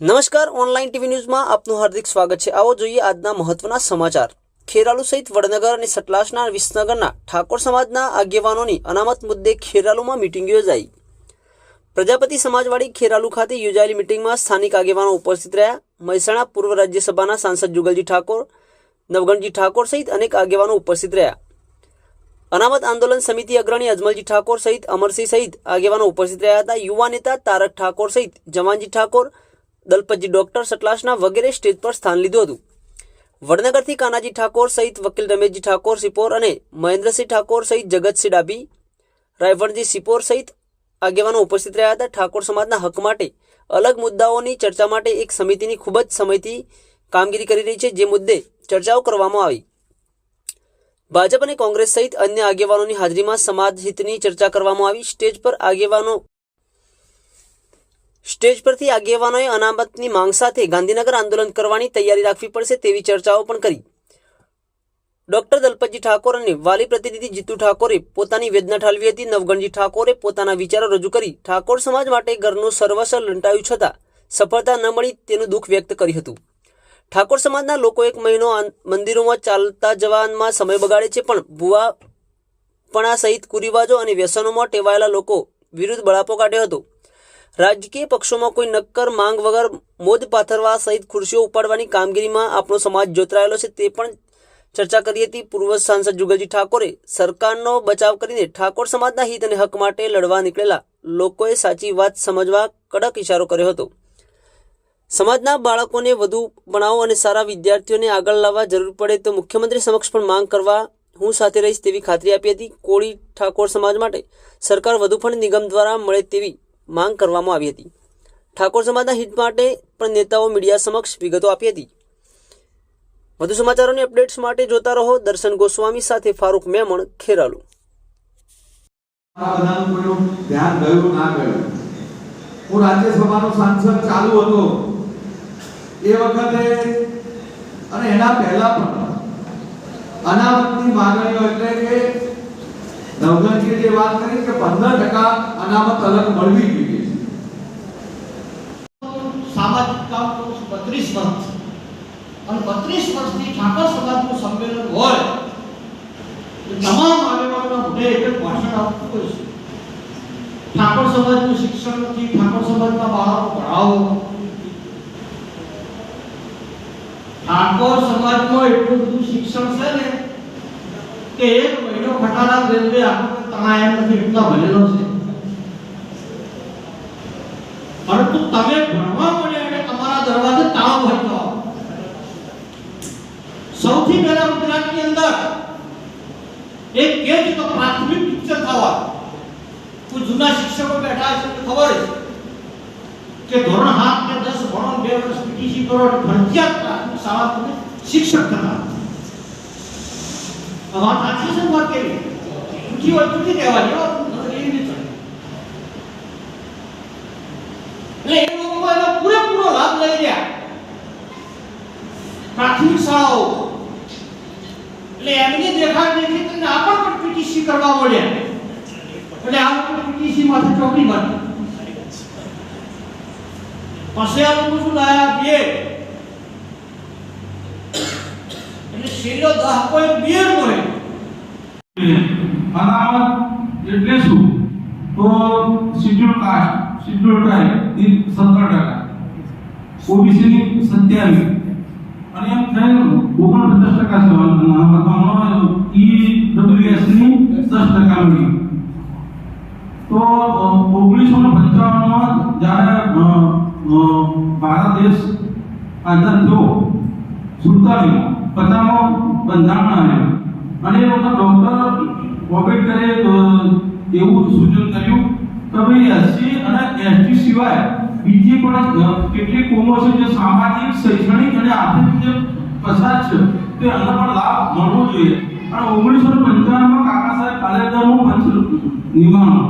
નમસ્કાર, online TV ન્યૂઝમાં આપનું હાર્દિક સ્વાગત છે. આવો જોઈએ આજના મહત્વના સમાચાર. ખેરાલુ સહિત વડનગર અને સટલાસના વિસનગરના ઠાકોર સમાજના આગેવાનોની અનામત મુદ્દે ખેરાલુમાં મિટિંગ યોજાઈ. પ્રજાપતિ સમાજવાડી ખેરાલુ ખાતે યોજાયેલી મિટિંગમાં સ્થાનિક આગેવાનો ઉપસ્થિત રહ્યા. મહેસાણા પૂર્વ રાજ્યસભાના સાંસદ જુગલજી ઠાકોર, નવગણજી ઠાકોર સહિત અનેક આગેવાનો ઉપસ્થિત રહ્યા. અનામત આંદોલન સમિતિ અગ્રણી અજમલજી ઠાકોર સહિત અમરસિંહ સહિત આગેવાનો ઉપસ્થિત રહ્યા હતા. યુવા નેતા તારક ઠાકોર સહિત જવાનજી ઠાકોર દલપતજી ડોક્ટર સટલાસના વગેરે સ્ટેજ પર સ્થાન લીધું હતું. વડનગરથી કાનાજી ઠાકોર સહિત વકીલ રમેશજી ઠાકોર સિપોર અને મહેન્દ્રસિંહ ઠાકોર સહિત જગતસિંહ ડાબી રાયવણજી સિપોર સહિત આગેવાનો ઉપસ્થિત રહ્યા હતા. ઠાકોર સમાજના હક માટે અલગ મુદ્દાઓની ચર્ચા માટે એક સમિતિની ખૂબ જ સમયથી કામગીરી કરી રહી છે, જે મુદ્દે ચર્ચાઓ કરવામાં આવી. ભાજપ અને કોંગ્રેસ સહિત અન્ય આગેવાનોની હાજરીમાં સમાજ હિતની ચર્ચા કરવામાં આવી. સ્ટેજ પર આગેવાનો સ્ટેજ પરથી આગેવાનોએ અનામતની માંગ સાથે ગાંધીનગર આંદોલન કરવાની તૈયારી રાખવી પડશે તેવી ચર્ચાઓ પણ કરી. ડોક્ટર દલપતજી ઠાકોર અને વાલી પ્રતિનિધિ જીતુ ઠાકોરે પોતાની વેદના ઠાલવી હતી. નવગણજી ઠાકોરે પોતાના વિચારો રજૂ કરી ઠાકોર સમાજ માટે ઘરનું સર્વસ્વ લંટાયું છતાં સફળતા ન મળી તેનું દુઃખ વ્યક્ત કર્યું હતું. ઠાકોર સમાજના લોકો એક મહિનો મંદિરોમાં ચાલતા જવામાં સમય બગાડે છે પણ ભુવા પણા સહિત કુરિવાજો અને વ્યસનોમાં ટેવાયેલા લોકો વિરુદ્ધ બળાપો કાઢ્યો હતો. રાજકીય પક્ષોમાં કોઈ નક્કર માંગ વગર મોદ પાથરવા સહિત ખુરશીઓ ઉપાડવાની કામગીરીમાં આપણો સમાજ જોતરાયેલો છે તે પણ ચર્ચા કરી હતી પૂર્વ સાંસદ જુગલજી ઠાકોરે. સરકારનો બચાવ કરીને ઠાકોર સમાજના હિત અને હક માટે લડવા નીકળેલા લોકોએ સાચી વાત સમજવા કડક ઇશારો કર્યો હતો. સમાજના બાળકોને વધુ ભણાવો અને સારા વિદ્યાર્થીઓને આગળ લાવવા જરૂર પડે તો મુખ્યમંત્રી સમક્ષ પણ માંગ કરવા હું સાથે રહીશ તેવી ખાતરી આપી હતી. કોળી ઠાકોર સમાજ માટે સરકાર વધુ ફંડ નિગમ દ્વારા મળે તેવી માંગ કરવામાં આવી હતી. ઠાકોર સમાજના હિત માટે પણ નેતાઓ મીડિયા સમક્ષ વિગતો આપી હતી. વધુ સમાચારોની અપડેટ્સ માટે જોતા રહો દર્શન ગોસ્વામી સાથે ફારૂક મેમણ, ખેરાલુ. હું રાજ્યસભાનો સાંસદ ચાલુ હતો. એ વખતે અને એના પહેલા પણ અનામતની માંગણીઓ એટલે કે નવગણજીએ જે વાત કરી કે પંદર ટકા અનામત અલગ મળવી જોઈએ સામાજિક કામ કરું છું બત્રીસ વર્ષ અને બત્રીસ વર્ષથી ઠાકોર સમાજનું સંમેલન હોય તો તમામ આગેવાનોના મુદ્દે એક જ ભાષણ આપતું હોય છે ઠાકોર સમાજનું શિક્ષણ નથી ઠાકોર સમાજના બાળકો ભણાવો ઠાકોર સમાજમાં એટલું બધું શિક્ષણ છે ને કે એક મહિનો ખટારા રેલવે આખો તણા એમ નથી એટલા ભરેલો છે પરંતુ તમે ભણવા મળે એટલે તમારા દરવાજે તાળો હોય તો સૌથી પહેલા ગુજરાતની અંદર એક કે છે તો પ્રાથમિક પિક્ચર થવા કોઈ જૂના શિક્ષકો બેઠા છે તો ખબર છે કે ધોરણ 7 કે 10 ભણો ને બે વર્ષ પીટીસી કરો એટલે ફરજિયાત પ્રાથમિક શાળા તમે શિક્ષક થતા આ વાત સાચી છે ને વાત કેવી તૂટી હોય તૂટી દેવાની હો એવી રીતે એટલે એ લોકો એનો પૂરેપૂરો લાભ લઈ રહ્યા પ્રાથમિક શાળાઓ એટલે એમની દેખાડ દેખી કરીને આપણ પણ પીટીસી કરવા મળ્યા એટલે આ લોકો પીટીસી માંથી ચોકડી બની પછી આ લોકો શું લાયા બે એટલે છેલ્લો દહ પોઈન્ટ બે મળે અનામત એટલે શું તો શિડ્યુલ કાસ્ટ શિડ્યુલ ટ્રાઇબ એ સત્તર ટકા. ઓબીસી ની સત્યાવીસ. અને એમ થઈને ઓગણપચાસ ટકા સવાલ ઈ ડબ્લ્યુએસની દસ ટકા મળી તો ઓગણીસો ને પંચાવનમાં જ્યારે ભારત દેશ આઝાદ થયો સુડતાલીસમાં પચાસમાં બંધારણ આવ્યું. અને એ વખત ડોક્ટર આંબેડકરે અ, એવું સૂચન કર્યું. કે ભાઈ એસસી અને એસટી સિવાય બીજી પણ કેટલીક કોમો છે જે સામાજિક, શૈક્ષણિક અને આર્થિક રીતે પછાત છે, તે અંદર પણ લાભ મળવો જોઈએ. અને ઓગણીસો ને પંચાવનમાં કાકા સાહેબ કાલેકરનું પંચ નિમાણું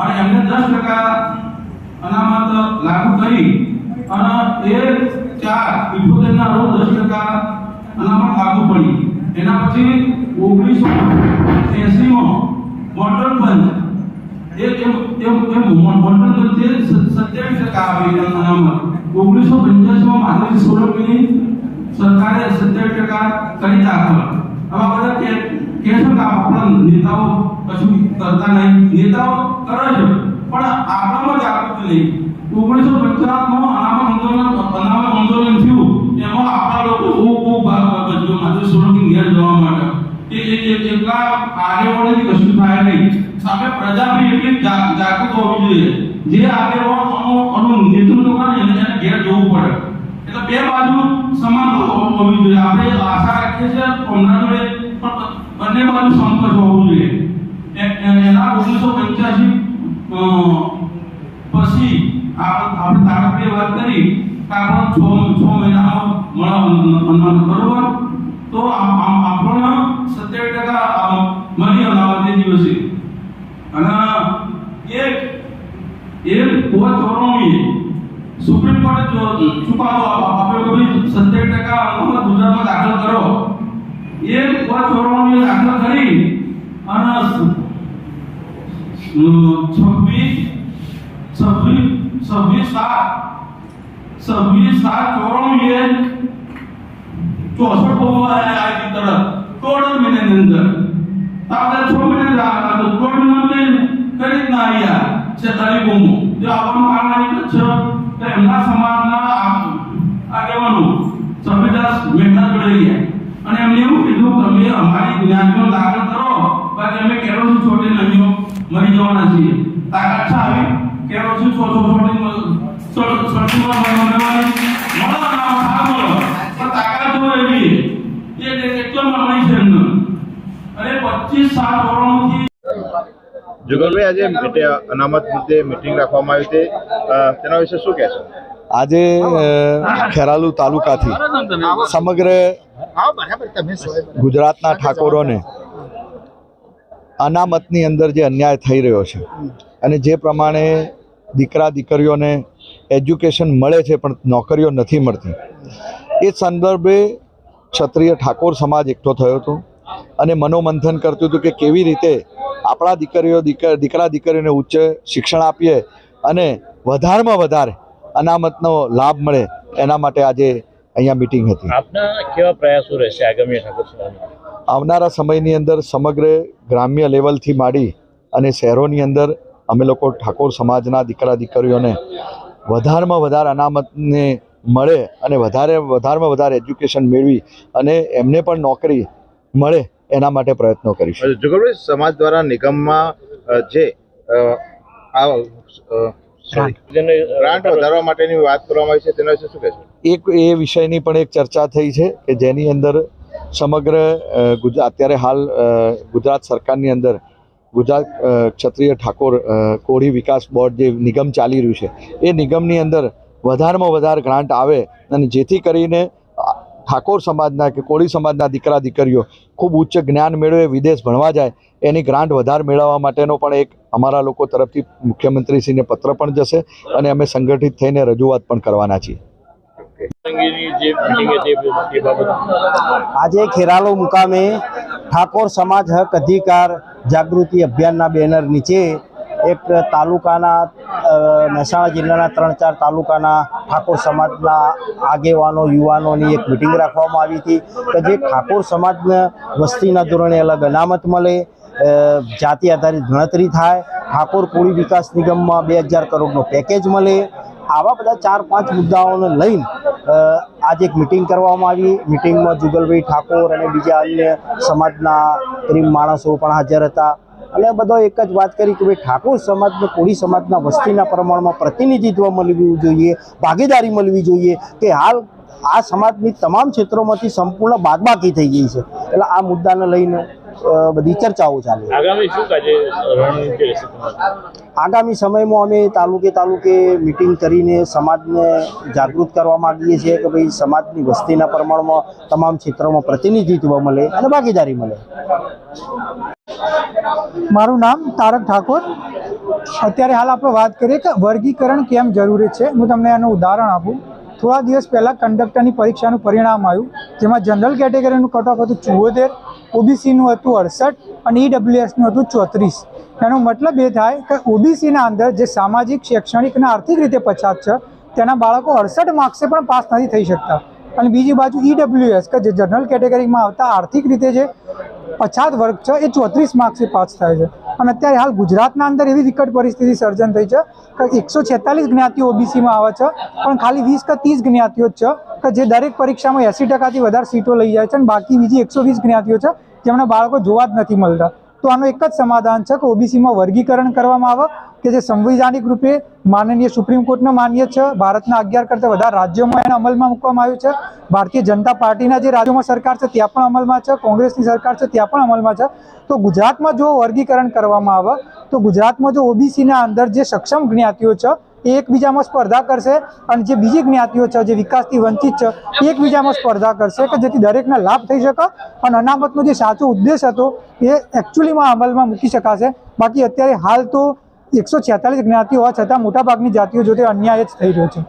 અને એમને દસ ટકા અનામત લાગુ કરી અને એ ચાર ઇઠોતેર ના રોજ દસ ટકા અનામત લાગુ પડી. એના પછી ઓગણીસો એસી માં મોડર્ન બંધ. એ એમ એમ મંડળ તે સત્યાવીસ ટકા આવે અનામત ઓગણીસો પંચ્યાસીમાં માધવજી સોલંકીની સરકારે સત્યાવીસ ટકા કરી દાખલ. બધા કે કે આપણા નેતાઓ કશું કરતા નહીં. નેતાઓ કરે છે, પણ આપણામાં જાગૃતિ નહીં ઓગણીસો પંચાવનમાં અનામત આંદોલન અનામત આંદોલન થયું. એમાં આપણા લોકો એ એ એકલા આગેવાનોથી કશું થાય નહીં સામે પ્રજા બી એટલી જા- જાગૃત હોવી જોઈએ જે આગેવાન આનું આનું નેતૃત્વ કરે એને એને ઘેર જવું પડે એટલે બે બાજુ સમાન હો- હોવી જોઈએ આપણે આશા રાખીએ છીએ હમણાં જોડે પણ બંને બાજુ સંપર્ક હોવું જોઈએ એ- એ- એના ઓગણીસો પંચ્યાસી પછી આપણે આપણે તારકીય વાત કરી કે આપણે છ છ મહિનામાં મળે અનામત બરોબર તો આમ- આમ આપણને સત્યાવીસ ટકા આમ મળી અનામત એ દિવસે અને એક એક પોચ ચોરાણું સુપ્રીમ કોર્ટે જો ચુકાદો આપ્યો કે ભાઈ સત્યાવીસ ટકા અનામત ગુજરાતમાં દાખલ કરો એ ચોરાણું દાખલ કરી અને છવ્વીસ છવ્વીસ છવ્વીસ સાત છવ્વીસ સાત ચોરાણું એ ચોસઠ આવી તરફ ત્રણ મહિનાની અંદર આપણે છ મહિના જ મહિના કઈ રીતના આવ્યા છેતાલી બહુ જો આપણું કામ આવી છે. તો એમના સમાજના આગેવાનો સંવિધાન મહેનત જોડે ગયા. અને એમને એવું કીધું કે અમે અમારી જ્ઞાનનો દાખલ કરો, બાકી અમે કેરોસીન છોડી નવીઓ મરી જવાના છીએ. તાકાત છે આવી. કેરોસીન છોડો છોડી છોડીમાં મરવાની તાકાત જો એવી એ એટલો મરણી છે એમને. 25 સાત વર્ષોથી જુગલભાઈ, આજે અનામત મુદ્દે મિટિંગ રાખવામાં આવી છે તેના વિશે શું કહેશો? આજે ખેરાલુ તાલુકાથી સમગ્ર ગુજરાતના ઠાકોરોને અનામતની અંદર જે અન્યાય થઈ રહ્યો છે અને જે પ્રમાણે દીકરા દીકરીઓને એજ્યુકેશન મળે છે પણ નોકરીઓ નથી મળતી, એ સંદર્ભે ક્ષત્રિય ઠાકોર સમાજ એકઠો થયો હતો અને મનોમંથન કરતું હતું કે કેવી રીતે આપણા દીકરીઓ દીકરા દીકરા દીકરીઓને ઉચ્ચ શિક્ષણ આપીએ અને વધારેમાં વધારે અનામતનો લાભ મળે એના માટે આજે અહીંયા મિટિંગ હતી. આપના કેવા પ્રયાસો રહેશે આગામી આવનારા સમયની અંદર સમગ્ર ગ્રામ્ય લેવલથી માંડી અને શહેરોની અંદર અમે લોકો ઠાકોર સમાજના દીકરા દીકરીઓને વધારેમાં વધારે અનામતને મળે અને વધારે વધારેમાં વધારે એજ્યુકેશન મેળવી અને એમને પણ નોકરી મળે એના માટે પ્રયત્નો કરીશું. જુગલભાઈ સમાજ દ્વારા નિગમમાં જે આ ગ્રાન્ટ. વધારવા માટેની વાત કરવામાં આવી છે તેના વિશે શું કહેશો? એક એ વિષયની પણ એક ચર્ચા થઈ છે કે જેની અંદર સમગ્ર ગુજરાત અત્યારે હાલ ગુજરાત સરકારની અંદર ગુજરાત ક્ષત્રિય ઠાકોર કોળી વિકાસ બોર્ડ જે નિગમ ચાલી રહ્યું છે એ નિગમની અંદર વધારેમાં વધારે ગ્રાન્ટ આવે અને જેથી કરીને ઠાકોર સમાજના કે કોળી સમાજના દીકરા દીકરીઓ ખૂબ ઉચ્ચ જ્ઞાન મેળવે વિદેશ ભણવા જાય એની ગ્રાન્ટ વધારે મેળવવા માટેનો પણ એક અમારા લોકો તરફથી મુખ્યમંત્રીશ્રીને પત્ર પણ જશે અને અમે સંગઠિત થઈને રજૂઆત પણ કરવાના છીએ. પસંદગીની જે મિટિંગ હતી એ બાબત. આજે ખેરાલો મુકામે ઠાકોર સમાજ હક અધિકાર જાગૃતિ અભિયાનના બેનર નીચે એક તાલુકાના મહેસાણા જિલ્લાના ત્રણ ચાર તાલુકાના ઠાકોર સમાજના આગેવાનો, યુવાનોની એક મિટિંગ રાખવામાં આવી હતી કે જે ઠાકોર સમાજને વસ્તીના ધોરણે અલગ અનામત મળે જાતિ આધારિત ગણતરી થાય, ઠાકોર કોળી વિકાસ નિગમમાં બે હજાર કરોડનો પેકેજ મળે, આવા બધા ચાર પાંચ મુદ્દાઓને લઈને આજે એક મિટિંગ કરવામાં આવી. મિટિંગમાં જુગલભાઈ ઠાકોર અને બીજા અન્ય સમાજના ગરીબ માણસો પણ હાજર હતા. અને બધો એક જ વાત કરી કે ભાઈ ઠાકોર સમાજને કોળી સમાજના વસ્તીના પ્રમાણમાં પ્રતિનિધિત્વ મળવું જોઈએ, ભાગીદારી મળવી જોઈએ કે હાલ આ સમાજની તમામ ક્ષેત્રોમાંથી સંપૂર્ણ બાદબાકી થઈ ગઈ છે. એટલે આ મુદ્દાને લઈને બધી ચર્ચાઓ ચાલે. આગામી શું આજે રણનીતિ રહેશે આગામી સમયમાં અમે તાલુકે તાલુકે મિટિંગ કરીને સમાજને જાગૃત કરવા માંગીએ છીએ કે ભાઈ સમાજની વસ્તીના પ્રમાણમાં તમામ ક્ષેત્રોમાં પ્રતિનિધિત્વ મળે અને ભાગીદારી મળે. મારું નામ તારક ઠાકોર. અત્યારે હાલ આપણે વાત કરીએ કે વર્ગીકરણ કેમ જરૂરી છે? હું તમને એનું ઉદાહરણ આપું. થોડા દિવસ પહેલાં કંડક્ટરની પરીક્ષાનું પરિણામ આવ્યું જેમાં જનરલ કેટેગરીનું કટ ઓફ હતું ચુંવોતેર. ઓબીસીનું હતું અડસઠ અને ઈડબ્લ્યુએસનું હતું ચોત્રીસ. એનો મતલબ એ થાય કે ઓબીસીના અંદર જે સામાજિક, શૈક્ષણિક અને આર્થિક રીતે પછાત છે, તેના બાળકો અડસઠ માર્ક્સે પણ પાસ નથી થઈ શકતા. અને બીજી બાજુ ઈડબ્લ્યુએસ કે જે જનરલ કેટેગરીમાં આવતા આર્થિક રીતે જે પછાત વર્ગ છે, એ ચોત્રીસ માર્ક્સે પાસ થાય છે. અને અત્યારે હાલ ગુજરાતના અંદર એવી વિકટ પરિસ્થિતિ સર્જન થઈ છે કે એકસો છેતાલીસ જ્ઞાતિઓ ઓબીસીમાં આવે છે, પણ ખાલી વીસ કે ત્રીસ જ્ઞાતિઓ જ છે કે જે દરેક પરીક્ષામાં એંસી ટકાથી વધારે સીટો લઈ જાય છે અને બાકી બીજી એકસો વીસ જ્ઞાતિઓ છે જેમના બાળકો જોવા જ નથી મળતા. તો આનું એક જ સમાધાન છે કે ઓબીસીમાં વર્ગીકરણ કરવામાં આવે કે જે સંવિધાનિક રૂપે માનનીય સુપ્રીમ કોર્ટનો માન્ય છે, ભારતના અગિયાર કરતાં વધારે રાજ્યોમાં એને અમલમાં મૂકવામાં આવ્યું છે. ભારતીય જનતા પાર્ટીના જે રાજ્યોમાં સરકાર છે, ત્યાં પણ અમલમાં છે. કોંગ્રેસની સરકાર છે, ત્યાં પણ અમલમાં છે. તો ગુજરાતમાં જો વર્ગીકરણ કરવામાં આવે, તો ગુજરાતમાં જો ઓબીસીના અંદર જે સક્ષમ જ્ઞાતિઓ છે એ એકબીજામાં સ્પર્ધા કરશે અને જે બીજી જ્ઞાતિઓ છે, જે વિકાસથી વંચિત છે, એકબીજામાં સ્પર્ધા કરશે કે જેથી દરેકને લાભ થઈ શકે અને અનામતનો જે સાચો ઉદ્દેશ હતો એ એકચ્યુઅલીમાં અમલમાં મૂકી શકાશે. બાકી અત્યારે હાલ તો એકસો છેતાલીસ જ્ઞાતિઓ હોવા છતાં મોટાભાગની જાતિઓ જોડે અન્યાય જ થઈ રહ્યો છે.